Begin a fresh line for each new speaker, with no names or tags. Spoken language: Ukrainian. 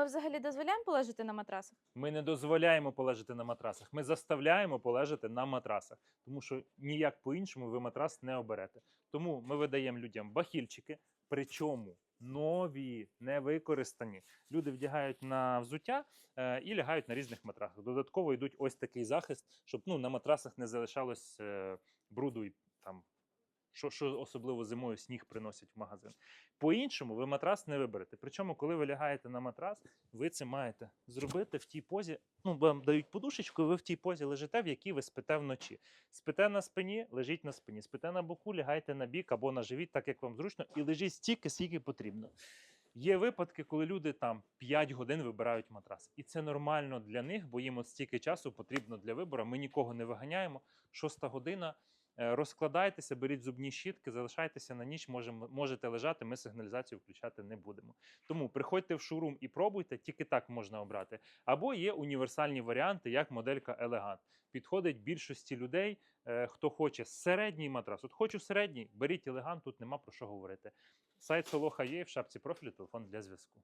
ми взагалі дозволяємо полежати на матрасах?
Ми не дозволяємо полежати на матрасах. Ми заставляємо полежати на матрасах, тому що ніяк по-іншому ви матрас не оберете. Тому ми видаємо людям бахільчики, причому нові, не використані. Люди вдягають на взуття е, і лягають на різних матрасах. Додатково йдуть ось такий захист, щоб ну, на матрасах не залишалось е, бруду і там. Що, що особливо зимою сніг приносять в магазин. По-іншому ви матрас не виберете. Причому, коли ви лягаєте на матрас, ви це маєте зробити в тій позі. Ну, вам дають подушечку, і ви в тій позі лежите, в якій ви спите вночі. Спите на спині, лежіть на спині. Спите на боку, лягайте на бік або на живіт, так як вам зручно, і лежіть стільки, скільки потрібно. Є випадки, коли люди там 5 годин вибирають матрас. І це нормально для них, бо їм от стільки часу потрібно для вибору. Ми нікого не виганяємо. Шоста година. Е, Розкладайтеся, беріть зубні щітки, залишайтеся на ніч, можемо, можете лежати, ми сигналізацію включати не будемо. Тому приходьте в шоурум і пробуйте, тільки так можна обрати. Або є універсальні варіанти, як моделька Elegant. Підходить більшості людей, е, хто хоче середній матрас. От хочу середній, беріть Elegant, тут нема про що говорити. Сайт Солоха є в шапці профілю, телефон для зв'язку.